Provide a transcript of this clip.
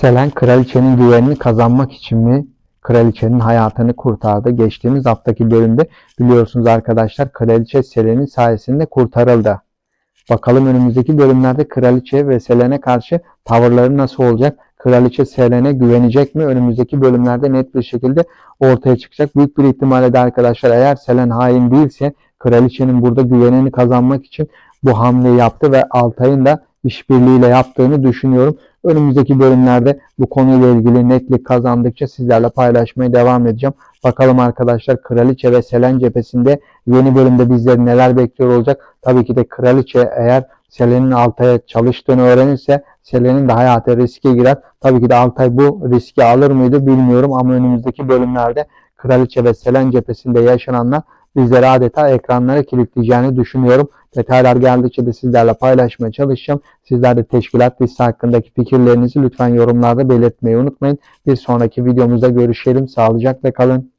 Selen kraliçenin güvenini kazanmak için mi kraliçenin hayatını kurtardı? Geçtiğimiz haftaki bölümde biliyorsunuz arkadaşlar kraliçe Selen'in sayesinde kurtarıldı. Bakalım önümüzdeki bölümlerde kraliçe ve Selen'e karşı tavırları nasıl olacak? Kraliçe Selen'e güvenecek mi? Önümüzdeki bölümlerde net bir şekilde ortaya çıkacak. Büyük bir ihtimalle de arkadaşlar eğer Selen hain değilse kraliçenin burada güvenini kazanmak için bu hamleyi yaptı ve Altay'ın da işbirliğiyle yaptığını düşünüyorum. Önümüzdeki bölümlerde bu konuyla ilgili netlik kazandıkça sizlerle paylaşmaya devam edeceğim. Bakalım arkadaşlar Kraliçe ve Selen cephesinde yeni bölümde bizleri neler bekliyor olacak. Tabii ki de Kraliçe eğer Selen'in Altay'a çalıştığını öğrenirse Selen'in de hayatı riske girer. Tabii ki de Altay bu riski alır mıydı bilmiyorum ama önümüzdeki bölümlerde Kraliçe ve Selen cephesinde yaşananlar bizleri adeta ekranlara kilitleyeceğini düşünüyorum. Detaylar geldikçe de sizlerle paylaşmaya çalışacağım. Sizler de teşkilat listesi hakkındaki fikirlerinizi lütfen yorumlarda belirtmeyi unutmayın. Bir sonraki videomuzda görüşelim. Sağlıcakla kalın.